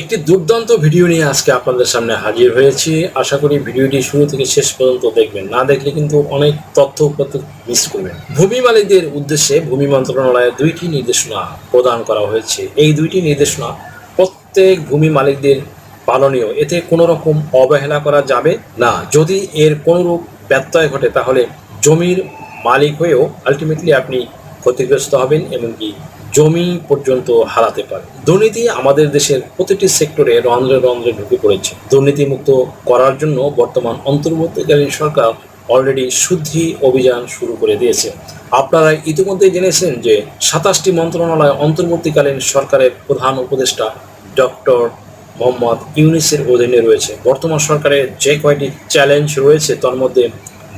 একটি দুর্দান্ত ভিডিও নিয়ে আজকে আপনাদের সামনে হাজির হয়েছি। আশা করি ভিডিওটি শুরু থেকে শেষ পর্যন্ত দেখবেন। না দেখলে কিন্তু অনেক তথ্য উপাত্ত মিস করবেন। ভূমি মালিকদের উদ্দেশ্যে ভূমি মন্ত্রণালয়ে দুইটি নির্দেশনা প্রদান করা হয়েছে। এই দুইটি নির্দেশনা প্রত্যেক ভূমি মালিকদের পালনীয়। এতে কোনো রকম অবহেলা করা যাবে না। যদি এর কোনোরূপ ব্যত্যয় ঘটে, তাহলে জমির মালিক হয়েও আলটিমেটলি আপনি ক্ষতিগ্রস্ত হবেন, এমনকি জমি পর্যন্ত হারাতে পারে। দুর্নীতি আমাদের দেশের প্রতিটি সেক্টরে রন্ধ্রে রন্ধ্রে ঢুকে পড়েছে। দুর্নীতি মুক্ত করার জন্য বর্তমান অন্তর্বর্তীকালীন সরকার অলরেডি শুদ্ধি অভিযান শুরু করে দিয়েছে। আপনারা ইতিমধ্যে জেনেছেন যে সাতাশটি মন্ত্রণালয় অন্তর্বর্তীকালীন সরকারের প্রধান উপদেষ্টা ডক্টর মোহাম্মদ ইউনিসের অধীনে রয়েছে। বর্তমান সরকারের যে কয়টি চ্যালেঞ্জ রয়েছে, তার মধ্যে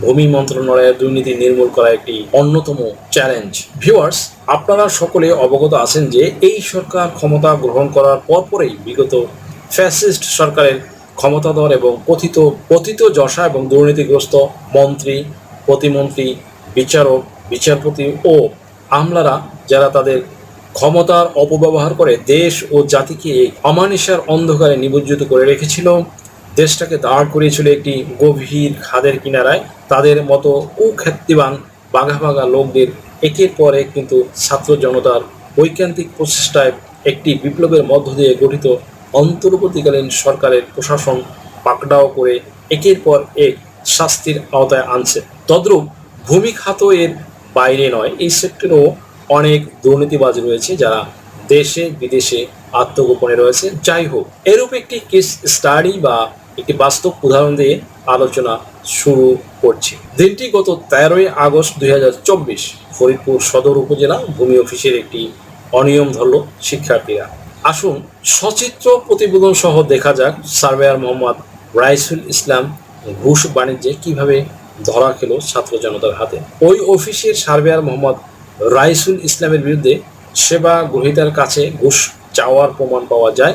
ভূমি মন্ত্রণালয়ের দুর্নীতি নির্মূল করা একটি অন্যতম চ্যালেঞ্জ ভিউয়ার্স আপনারা সকলে অবগত আছেন যে এই সরকার ক্ষমতা গ্রহণ করার পরপরেই বিগত ফ্যাসিস্ট সরকারের ক্ষমতাধর এবং কথিত পতিত যশা এবং দুর্নীতিগ্রস্ত মন্ত্রী, প্রতিমন্ত্রী, বিচারক, বিচারপতি ও আমলারা যারা তাদের ক্ষমতার অপব্যবহার করে দেশ ও জাতিকে অমানিসার অন্ধকারে নিমজ্জিত করে রেখেছিল, দেশটাকে দাঁড় করিয়েছিল একটি গভীর খাদের কিনারায়। তাদের মতো কুখ্যাতিবান বাঘা বাঘা লোকদের একের পর এক কিন্তু ছাত্র জনতার ঐকান্তিক প্রচেষ্টায় একটি বিপ্লবের মধ্য দিয়ে গঠিত অন্তর্বর্তীকালীন সরকারের প্রশাসন পাকড়াও করে একের পর এক শাস্তির আওতায় আনছে। তদ্রূপ ভূমি খাত এর বাইরে নয়, এই সেক্টরেও অনেক দুর্নীতিবাজ রয়েছে যারা দেশে বিদেশে আত্মগোপনে রয়েছে। যাই হোক, এরূপ একটি কেস স্টাডি বা একটি বাস্তব উদাহরণ দিয়ে আলোচনা শুরু করছি। দিনটি গত তেরোই আগস্ট দুই ফরিদপুর সদর উপজেলা ভূমি অফিসের একটি অনিয়ম ধরল শিক্ষার্থীরা। আসুন সচিত্র প্রতিবেদন সহ দেখা যাক সার্ভেয়ার মোহাম্মদ রাইসুল ইসলাম ঘুষ বাণিজ্যে কীভাবে ধরা খেলো ছাত্র জনতার হাতে। ওই অফিসের সার্ভেয়ার মোহাম্মদ রাইসুল ইসলামের বিরুদ্ধে সেবা গ্রহীতার কাছে ঘুষ চাওয়ার প্রমাণ পাওয়া যায়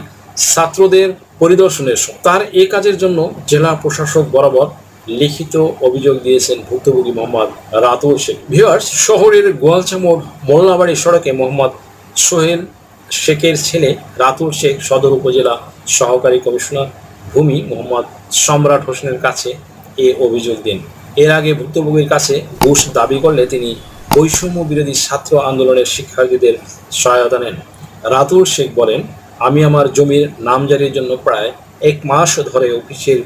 ছাত্রদের পরিদর্শনের তার এ কাজের জন্য জেলা প্রশাসক বরাবর লিখিত অভিযোগ দিয়েছেন ভুক্তভোগী মোহাম্মদ রাতুল শেখ ভিওয়ার্স শহরের গোয়ালচামোড় মোল্লাবাড়ি সড়কে মোহাম্মদ সোহেল শেখের ছেলে রাতুল শেখ সদর উপজেলা সহকারী কমিশনার ভূমি মোহাম্মদ সম্রাট হোসেনের কাছে এ অভিযোগ দেন। এর আগে ভুক্তভোগীর কাছে ঘুষ দাবি করলে তিনি বৈষম্য বিরোধী ছাত্র আন্দোলনের শিক্ষার্থীদের সহায়তা নেন। রাতুল শেখ বলেন, আমি আমার জমির নামজারির জন্য প্রায় এক মাস ধরে অফিসের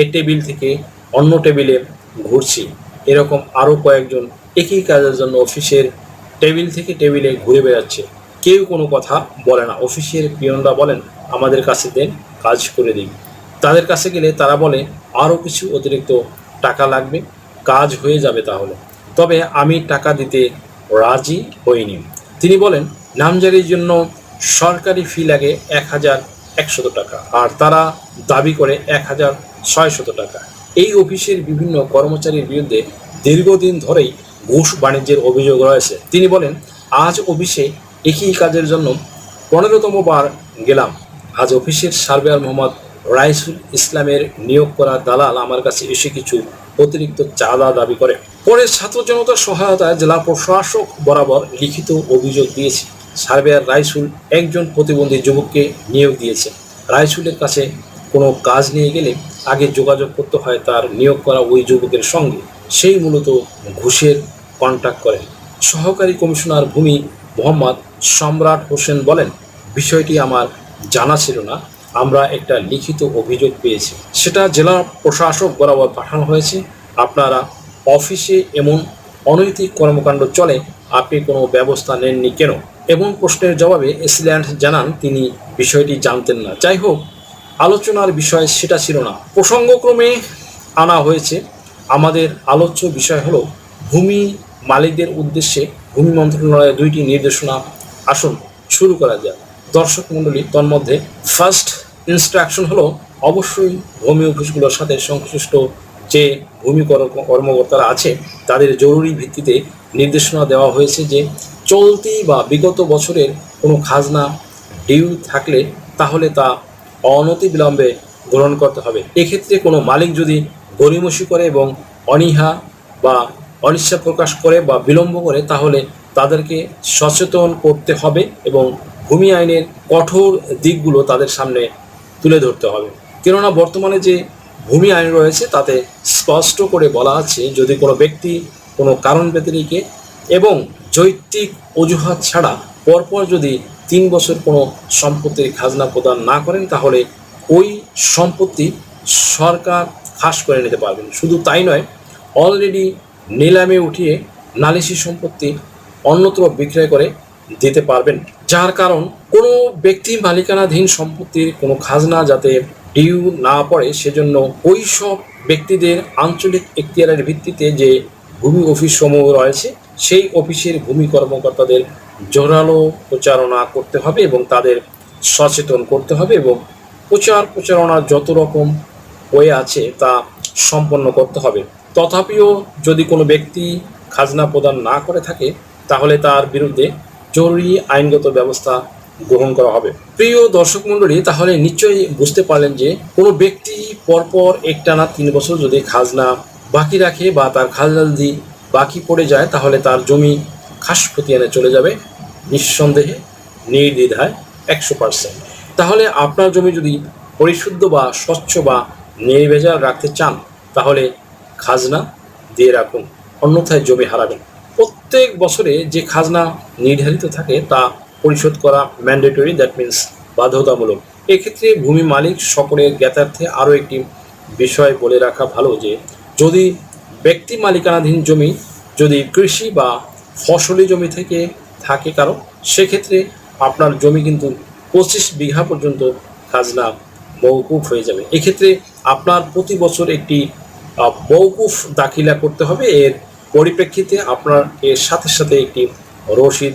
এ টেবিল থেকে অন্য টেবিলে ঘুরছি। এরকম আরও কয়েকজন একই কাজের জন্য অফিসের টেবিল থেকে টেবিলে ঘুরে বেড়াচ্ছে। কেউ কোনো কথা বলে না। অফিসের পিয়নরা বলেন, আমাদের কাছে দেন, কাজ করে দিন তাদের কাছে গেলে তারা বলে আরও কিছু অতিরিক্ত টাকা লাগবে, কাজ হয়ে যাবে তাহলে। তবে আমি টাকা দিতে রাজি হইনি। তিনি বলেন, নামজারির জন্য সরকারি ফি লাগে এক হাজার একশত টাকা। আর তারা দাবি করে, এক হাজার ছয়শত টাকা। এই অফিসের বিভিন্ন কর্মচারীর বিরুদ্ধে দীর্ঘদিন ধরেই ঘুষ বাণিজ্যের অভিযোগ রয়েছে। তিনি বলেন, আজ অফিসে একই কাজের জন্য পনেরোতম বার গেলাম। আজ অফিসের সার্ভেয়ার মোহাম্মদ রাইসুল ইসলামের নিয়োগ করা দালাল আমার কাছে এসে কিছু অতিরিক্ত চাঁদা দাবি করে। পরে ছাত্র জনতার সহায়তায় জেলা প্রশাসক বরাবর লিখিত অভিযোগ দিয়েছে। সার্ভেয়ার রাইসুল একজন প্রতিবন্ধী যুবককে নিয়োগ দিয়েছে। রাইসুলের কাছে কোনো কাজ নিয়ে গেলে আগে যোগাযোগ করতে হয় তার নিয়োগ করা ওই যুবকের সঙ্গে। সেই মূলত ঘুষের কন্ট্যাক্ট করেন। সহকারী কমিশনার ভূমি মোহাম্মদ সম্রাট হোসেন বলেন, বিষয়টি আমার জানা ছিল না। আমরা একটা লিখিত অভিযোগ পেয়েছি। সেটা জেলা প্রশাসক বরাবর পাঠানো হয়েছে। আপনারা অফিসে এমন অনৈতিক কর্মকাণ্ড চলে, আপনি কোনো ব্যবস্থা নেননি কেন? এবং প্রশ্নের জবাবে এসিল্যান্ড জানান, তিনি বিষয়টি জানতেন না। যাই হোক আলোচনার বিষয় সেটা ছিল না। প্রসঙ্গক্রমে আনা হয়েছে, আমাদের আলোচ্য বিষয় হলো ভূমি মালিকদের উদ্দেশ্যে ভূমি মন্ত্রণালয়ের দুইটি নির্দেশনা আসুন, শুরু করা যাক। দর্শক মণ্ডলী, তন্মধ্যে ফার্স্ট ইনস্ট্রাকশন হলো, অবশ্যই ভূমি অফিসগুলোর সাথে সংশ্লিষ্ট যে ভূমি কর্মকর্তারা আছে, তাদের জরুরি ভিত্তিতে নির্দেশনা দেওয়া হয়েছে যে চলতি বা বিগত বছরের কোনো খাজনা ডিউ থাকলে তাহলে তা অনতি বিলম্বে গ্রহণ করতে হবে। এক্ষেত্রে কোনো মালিক যদি গরিমসি করে এবং অনীহা বা অনিচ্ছা প্রকাশ করে বা বিলম্ব করে, তাহলে তাদেরকে সচেতন করতে হবে এবং ভূমি আইনের কঠোর দিকগুলো তাদের সামনে তুলে ধরতে হবে। কেননা বর্তমানে যে ভূমি আইন রয়েছে, তাতে স্পষ্ট করে বলা আছে, যদি কোনো ব্যক্তি কোনো কারণ ব্যতিরিকে এবং যৌক্তিক অজুহাত ছাড়া পরপর যদি তিন বছর কোনো সম্পত্তির খাজনা প্রদান না করেন, তাহলে ওই সম্পত্তি সরকার খাস করে নিতে পারবেন। শুধু তাই নয় অলরেডি নিলামে উঠিয়ে নালিশি সম্পত্তি অন্যত্র বিক্রয় করে দিতে পারবেন। যার কারণ, কোনো ব্যক্তি মালিকানাধীন সম্পত্তির কোনো খাজনা যাতে ডিউ না পড়ে, সেজন্য ওই সব ব্যক্তিদের আঞ্চলিক এখতিয়ারের ভিত্তিতে যে ভূমি অফিস সমূহ রয়েছে, সেই অফিসের ভূমি কর্মকর্তাদের জোরালো প্রচারণা করতে হবে এবং তাদের সচেতন করতে হবে এবং প্রচার প্রচারণার যত রকম হয়ে আছে তা সম্পন্ন করতে হবে। তথাপিও যদি কোনো ব্যক্তি খাজনা প্রদান না করে থাকে, তাহলে তার বিরুদ্ধে জরুরি আইনগত ব্যবস্থা গ্রহণ করা হবে। প্রিয় দর্শক মণ্ডলী, তাহলে নিশ্চয়ই বুঝতে পারলেন যে কোনো ব্যক্তি পরপর একটানা তিন বছর যদি খাজনা বাকি রাখে বা তার খাজনা যদি বাকি পড়ে যায়, তাহলে তার জমি খাস খতিয়ানে চলে যাবে নিঃসন্দেহে, নির্দ্বিধায় একশো পার্সেন্ট তাহলে আপনার জমি যদি পরিশুদ্ধ বা স্বচ্ছ বা নির্ভেজাল রাখতে চান, তাহলে খাজনা দিয়ে রাখুন, অন্যথায় জমি হারাবেন। প্রত্যেক বছরে যে খাজনা নির্ধারিত থাকে, তা পরিশোধ করা ম্যান্ডেটরি দ্যাট মিন্স বাধ্যতামূলক। এক্ষেত্রে ভূমি মালিক সকলের জ্ঞাতার্থে আরও একটি বিষয় বলে রাখা ভালো যে, যদি ব্যক্তি মালিকানাধীন জমি, যদি কৃষি বা ফসলি জমি থেকে থাকে কারও, সেক্ষেত্রে আপনার জমি কিন্তু পঁচিশ বিঘা পর্যন্ত খাজনা মৌকুফ হয়ে যাবে। এক্ষেত্রে আপনার প্রতি বছর একটি মৌকুফ দাখিলা করতে হবে। এর পরিপ্রেক্ষিতে আপনার এর সাথে সাথে একটি রসিদ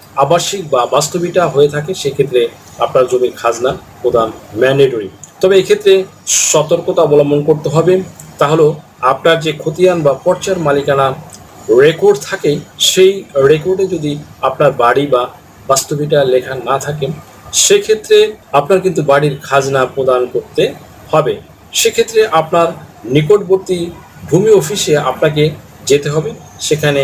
আবাসিক বা বাস্তবিটা হয়ে থাকে, সেক্ষেত্রে আপনার জমির খাজনা প্রদান ম্যান্ডেটরি তবে এক্ষেত্রে সতর্কতা অবলম্বন করতে হবে। তা হলো আপনার যে খতিয়ান বা পর্চার মালিকানা রেকর্ড থাকে, সেই রেকর্ডে যদি আপনার বাড়ি বা বাস্তবিটা লেখা না থাকে, সেক্ষেত্রে আপনার কিন্তু বাড়ির খাজনা প্রদান করতে হবে। সেক্ষেত্রে আপনার নিকটবর্তী ভূমি অফিসে আপনাকে যেতে হবে। সেখানে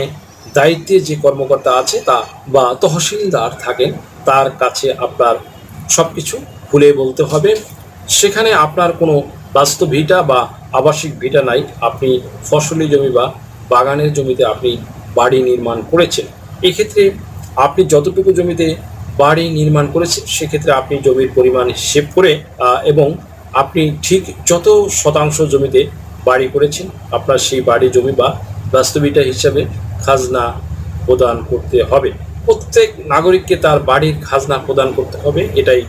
দায়িত্বে যে কর্মকর্তা আছে তা বা তহসিলদার থাকেন, তার কাছে আপনার সব কিছু খুলে বলতে হবে। সেখানে আপনার কোনো বাস্তব ভিটা বা আবাসিক ভিটা নাই। আপনি ফসলি জমি বা বাগানের জমিতে আপনি বাড়ি নির্মাণ করেছেন। এক্ষেত্রে আপনি যতটুকু জমিতে বাড়ি নির্মাণ করেছেন, সেক্ষেত্রে আপনি জমির পরিমাণ হিসেব করে এবং আপনি ঠিক যত শতাংশ জমিতে বাড়ি করেছেন, আপনার সেই বাড়ি জমি বা বাস্তবিটা হিসাবে খাজনা প্রদান করতে হবে। প্রত্যেক নাগরিককে তার বাড়ির খাজনা প্রদান করতে হবে, এটাই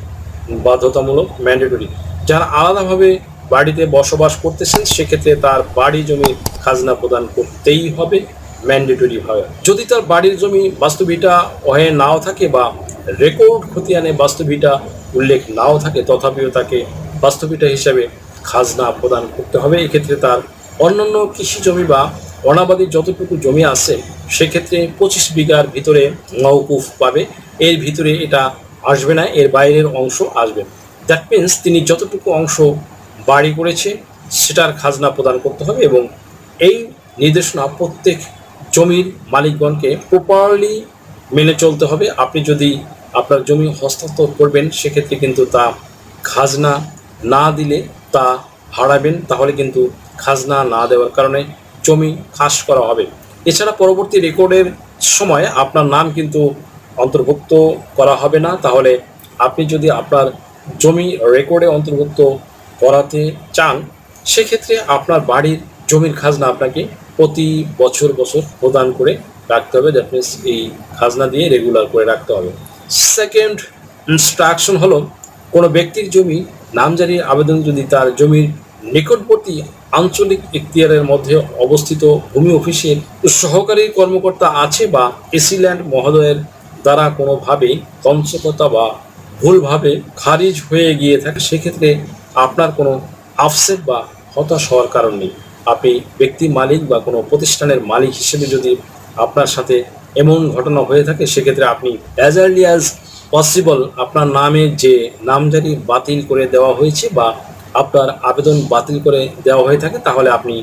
বাধ্যতামূলক ম্যান্ডেটরি যারা আলাদাভাবে বাড়িতে বসবাস করতেছেন, সেক্ষেত্রে তার বাড়ি জমি খাজনা প্রদান করতেই হবে ম্যান্ডেটরি ভাবে। যদি তার বাড়ির জমি বাস্তবিটা হয়ে নাও থাকে বা রেকর্ড খতিয়ানে বাস্তবিটা উল্লেখ নাও থাকে, তথাপিও তাকে বাস্তবিটা হিসাবে খাজনা প্রদান করতে হবে। এক্ষেত্রে তার অন্যান্য কৃষি জমি বা অনাবাদী যতটুকু জমি আছে, সেক্ষেত্রে পঁচিশ বিঘার ভিতরে মৌকুফ পাবে। এর ভিতরে এটা আসবে না, এর বাইরের অংশ আসবে। দ্যাট মিন্স তিনি যতটুকু অংশ বাড়ি করেছে, সেটার খাজনা প্রদান করতে হবে এবং এই নির্দেশনা প্রত্যেক জমির মালিকগণকে প্রপারলি মেনে চলতে হবে। আপনি যদি আপনার জমি হস্তান্তর করবেন, সেক্ষেত্রে কিন্তু তা খাজনা না দিলে তা হারাবেন। তাহলে কিন্তু খাজনা না দেওয়ার কারণে জমি খাস করা হবে। এছাড়া পরবর্তী রেকর্ডের সময় আপনার নাম কিন্তু অন্তর্ভুক্ত করা হবে না। তাহলে আপনি যদি আপনার জমি রেকর্ডে অন্তর্ভুক্ত করাতে চান, সেক্ষেত্রে আপনার বাড়ির জমির খাজনা আপনাকে প্রতি বছর বছর প্রদান করে রাখতে হবে। দ্যাট মিনস এই খাজনা দিয়ে রেগুলার করে রাখতে হবে। সেকেন্ড ইনস্ট্রাকশন হলো, কোনো ব্যক্তির জমি নামজারির আবেদন যদি তার জমির নিকটবর্তী আঞ্চলিক এখতিয়ারের মধ্যে অবস্থিত ভূমি অফিসের সহকারী কর্মকর্তা আছে বা এসিল্যান্ড মহোদয়ের দ্বারা কোনোভাবেই তঞ্চকতা বা ভুলভাবে খারিজ হয়ে গিয়ে থাকে, সেক্ষেত্রে আপনার কোনো আফসেট বা হতাশ হওয়ার কারণ নেই। আপনি ব্যক্তি মালিক বা কোনো প্রতিষ্ঠানের মালিক হিসেবে যদি আপনার সাথে এমন ঘটনা হয়ে থাকে, সেক্ষেত্রে আপনি অ্যাজ আর্লি অ্যাজ পসিবল আপনার নামে যে নামজারি বাতিল করে দেওয়া হয়েছে বা আপনার আবেদন বাতিল করে দেওয়া হয়ে থাকে, তাহলে আপনি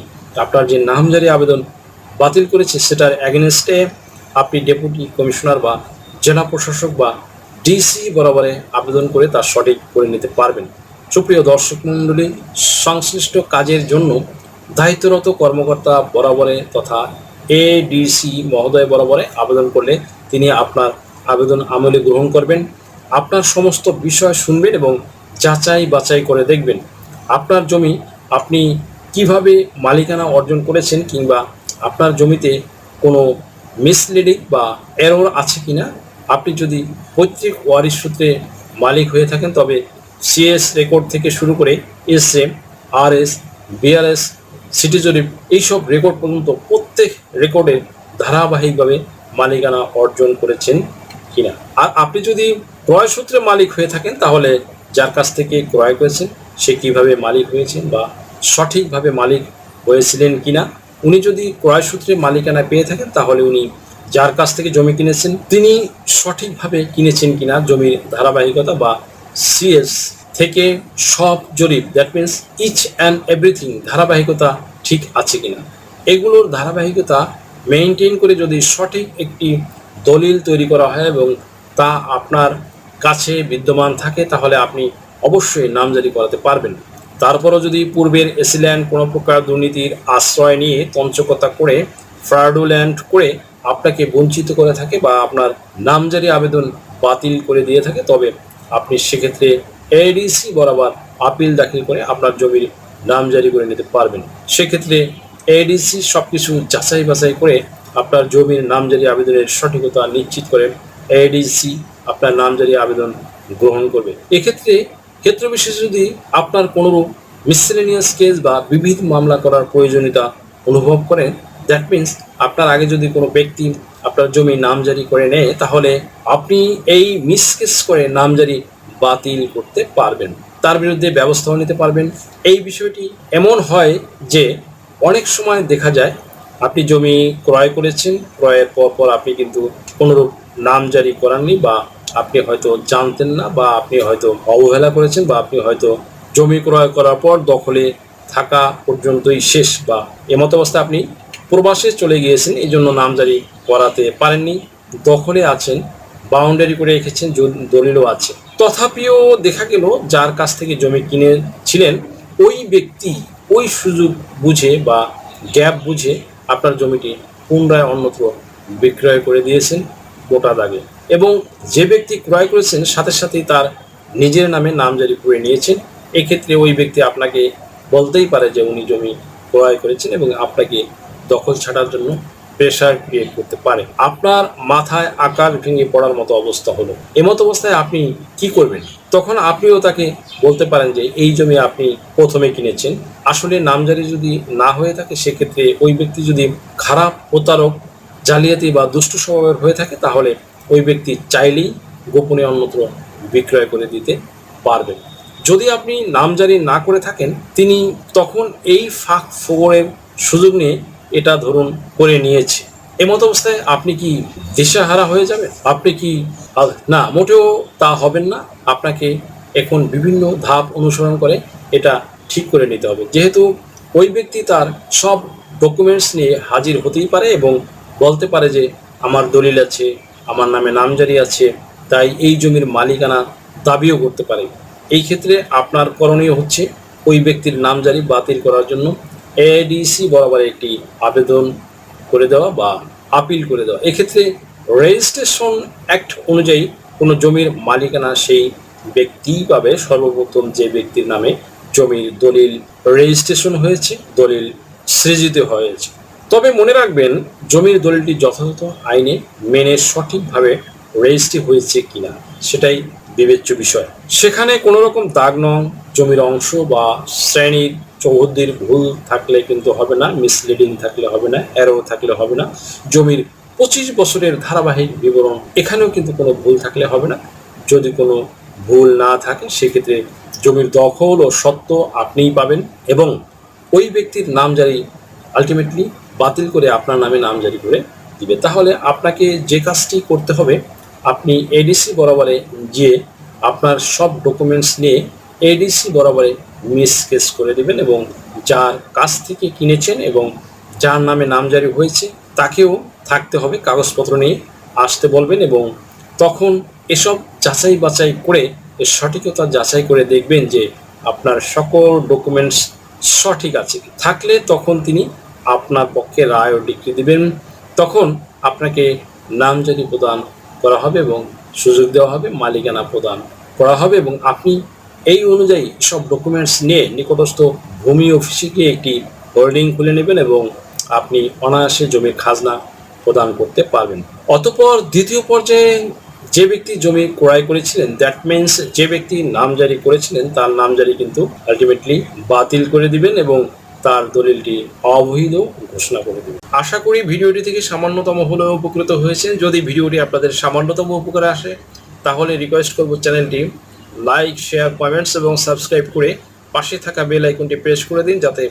আপনার যে নামজারি আবেদন বাতিল করেছে সেটার অ্যাগেনস্টে আপনি ডেপুটি কমিশনার বা জেলা প্রশাসক বা ডিসি বরাবরে আবেদন করে তার সঠিক করে নিতে পারবেন। সুপ্রিয় দর্শক মণ্ডলী, সংশ্লিষ্ট কাজের জন্য দায়িত্বরত কর্মকর্তা বরাবরে তথা এডিসি মহোদয় বরাবরে আবেদন করলে তিনি আপনার আবেদন আমলে গ্রহণ করবেন। আপনার সমস্ত বিষয় শুনবেন এবং যাচাই বাছাই করে দেখবেন। আপনার জমি আপনি কীভাবে মালিকানা অর্জন করেছেন কিংবা আপনার জমিতে কোনো মিসলিডিং বা এরর আছে কি না আপনি যদি পৈতৃক ওয়ারিশ সূত্রে মালিক হয়ে থাকেন, তবে সিএস রেকর্ড থেকে শুরু করে S M R S BRS city জরিপ এইসব রেকর্ড পর্যন্ত প্রত্যেক রেকর্ডে ধারাবাহিকভাবে মালিকানা অর্জন করেছেন কিনা? আর আপনি যদি ক্রয় সূত্রে মালিক হয়ে থাকেন, তাহলে যার কাছ থেকে ক্রয় করেছেন সে কীভাবে মালিক হয়েছেন বা সঠিকভাবে মালিক হয়েছিলেন কিনা, উনি যদি ক্রয় সূত্রে মালিকানা পেয়ে থাকেন, তাহলে উনি যার কাছ থেকে জমি কিনেছেন, তিনি সঠিকভাবে কিনেছেন কিনা জমির ধারাবাহিকতা বা সিএস থেকে সব জরিপ that means each and everything ধারাবাহিকতা ঠিক আছে কিনা। এগুলোর ধারাবাহিকতা মেনটেন করে যদি সঠিক একটি দলিল তৈরি করা হয় এবং তা আপনার কাছে বিদ্যমান থাকে, তাহলে আপনি অবশ্যই নামজারি করাতে পারবেন। তারপরও যদি পূর্বের এসিল্যান্ড কোনো প্রকার দুর্নীতির আশ্রয় নিয়ে তঞ্চকতা করে, ফ্রাডুল্যান্ড করে আপনাকে বঞ্চিত করে থাকে বা আপনার নামজারি আবেদন বাতিল করে দিয়ে থাকে, তবে আপনি সেক্ষেত্রে এডিসি বরাবর আপিল দাখিল করে আপনার জমির নামজারি করে নিতে পারবেন। সেক্ষেত্রে এডিসি সব কিছু যাচাই বাছাই করে আপনার জমির নামজারি আবেদনের সঠিকতা নিশ্চিত করে এডিসি আপনার নামজারি আবেদন গ্রহণ করবে। এক্ষেত্রে ক্ষেত্র বিশেষে যদি আপনার কোনোরূপ মিসলেনিয়াস কেস বা বিবিধ মামলা করার প্রয়োজনীয়তা অনুভব করেন দ্যাট মিন্স আপনার আগে যদি কোনো ব্যক্তি আপনার জমি নামজারি করে নেয়, তাহলে আপনি এই মিসকেস করে নামজারি বাতিল করতে পারবেন। তার বিরুদ্ধে ব্যবস্থাও নিতে পারবেন। এই বিষয়টি এমন হয় যে অনেক সময় দেখা যায় আপনি জমি ক্রয় করেছেন, ক্রয়ের পর পর আপনি কিন্তু কোনোরূপ নাম জারি করাননি বা আপনি হয়তো জানতেন না বা আপনি হয়তো অবহেলা করেছেন বা আপনি হয়তো জমি ক্রয় করার পর দখলে থাকা পর্যন্তই শেষ বা এমত অবস্থায় আপনি প্রবাসে চলে গিয়েছেন, এই জন্য নামজারি করাতে পারেননি, দখলে আছেন বাউন্ডারি করে রেখেছেন দলিলও আছে। তথাপিও দেখা গেল যার কাছ থেকে জমি কিনেছিলেন, ওই ব্যক্তি ওই সুযোগ বুঝে বা গ্যাপ বুঝে আপনার জমিটি পুনরায় অন্যত্র বিক্রয় করে দিয়েছেন, মোটা দাগে। এবং যে ব্যক্তি ক্রয় করেছেন, সাথে সাথেই তার নিজের নামে নামজারি করে নিয়েছেন। এক্ষেত্রে ওই ব্যক্তি আপনাকে বলতেই পারে যে উনি জমি ক্রয় করেছেন এবং আপনাকে দখল ছাড়ার জন্য প্রেশার ক্রিয়েট করতে পারে। আপনার মাথায় আকার ভেঙে পড়ার মতো অবস্থা হলো। এমতো অবস্থায় আপনি কি করবেন? তখন আপনিও তাকে বলতে পারেন যে, এই জমি আপনি প্রথমে কিনেছেন। আসলে নামজারি যদি না হয়ে থাকে, সেক্ষেত্রে ওই ব্যক্তি যদি খারাপ প্রতারক, জালিয়াতি বা দুষ্ট স্বভাবের হয়ে থাকে, তাহলে ওই ব্যক্তি চাইলেই গোপনে অন্যত্র বিক্রয় করে দিতে পারবেন। যদি আপনি নামজারি না করে থাকেন, তিনি তখন এই ফাঁক ফোগরের সুযোগ নিয়ে এটা ধরুন করে নিয়েছে। এমত অবস্থায় আপনি কি দিশাহারা হয়ে যাবেন? আপনি কি না, মোটেও তা হবেন না। আপনাকে এখন বিভিন্ন ধাপ অনুসরণ করে এটা ঠিক করে নিতে হবে। যেহেতু ওই ব্যক্তি তার সব ডকুমেন্টস নিয়ে হাজির হতেই পারে এবং বলতে পারে যে, আমার দলিল আছে আমার নামে নামজারি আছে, তাই এই জমির মালিকানা দাবিও করতে পারে। এই ক্ষেত্রে আপনার করণীয় হচ্ছে ওই ব্যক্তির নামজারি বাতিল করার জন্য এডিসি বরাবর একটি আবেদন করে দেওয়া বা আপিল করে দেওয়া। এক্ষেত্রে রেজিস্ট্রেশন অ্যাক্ট অনুযায়ী কোনো জমির মালিকানা সেই ব্যক্তিই পাবে। সর্বপ্রথম যে ব্যক্তির নামে জমির দলিল রেজিস্ট্রেশন হয়েছে, দলিল সৃজিত হয়েছে। তবে মনে রাখবেন, জমির দলিলটি যথাযথ আইনে মেনে সঠিকভাবে রেজিস্ট্রি হয়েছে কিনা, সেটাই বিবেচ্য বিষয়। সেখানে কোনো রকম দাগ নং, জমির অংশ বা শ্রেণির চৌহদ্দির ভুল থাকলে কিন্তু হবে না মিসলিডিং থাকলে হবে না অ্যারো থাকলে হবে না। জমির পঁচিশ বছরের ধারাবাহিক বিবরণ, এখানেও কিন্তু কোনো ভুল থাকলে হবে না। যদি কোনো ভুল না থাকে, সেক্ষেত্রে জমির দখল ও সত্ত্ব আপনিই পাবেন এবং ওই ব্যক্তির নামজারি আলটিমেটলি বাতিল করে আপনার নামে নামজারি করে দিবে। তাহলে আপনাকে যে কাজটি করতে হবে, আপনি এডিসি বরাবরে গিয়ে আপনার সব ডকুমেন্টস নিয়ে এডিসি বরাবরে মিস কেস করে দেবেন এবং যার কাছ থেকে কিনেছেন এবং যার নামে নামজারি হয়েছে তাকেও থাকতে হবে, কাগজপত্র নিয়ে আসতে বলবেন এবং তখন এসব যাচাই বাছাই করে এর সঠিকতা যাচাই করে দেখবেন যে আপনার সকল ডকুমেন্টস সঠিক আছে। থাকলে তখন তিনি আপনার পক্ষে রায় ও ডিগ্রি দিবেন। তখন আপনাকে নামজারি প্রদান করা হবে এবং সুযোগ দেওয়া হবে, মালিকানা প্রদান করা হবে এবং আপনি এই অনুযায়ী সব ডকুমেন্টস নিয়ে নিকটস্থ ভূমি অফিসে গিয়ে একটি হোল্ডিং খুলে নেবেন এবং আপনি অনায়াসে জমির খাজনা প্রদান করতে পারবেন। অতপর দ্বিতীয় পর্যায়ে যে ব্যক্তি জমি ক্রয় করেছিলেন দ্যাট মিন্স যে ব্যক্তি নামজারি করেছিলেন, তার নামজারি কিন্তু আলটিমেটলি বাতিল করে দিবেন এবং তার দলিলটি অবৈধ ঘোষণা করে দেবেন আশা করি ভিডিওটি থেকে সামান্যতম হলেও উপকৃত হয়েছেন। যদি ভিডিওটি আপনাদের সামান্যতম উপকারে আসে, তাহলে রিকোয়েস্ট করব চ্যানেলটি লাইক শেয়ার কমেন্টস এবং সাবস্ক্রাইব করে পাশে থাকা বেল আইকনটি প্রেস করে দিন যাতে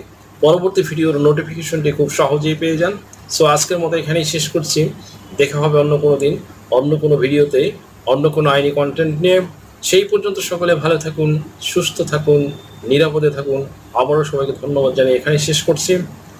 পরবর্তী ভিডিওর নোটিফিকেশনটি খুব সহজেই পেয়ে যান। সো আজকের মতো এখানেই শেষ করছি। দেখা হবে অন্য কোনো দিন, অন্য কোনো ভিডিওতে, অন্য কোনো আইনি কন্টেন্ট নিয়ে। সেই পর্যন্ত সকলে ভালো থাকুন, সুস্থ থাকুন। নিরাপদে থাকুন। আবারও সবাইকে ধন্যবাদ জানিয়ে এখানে শেষ করছি।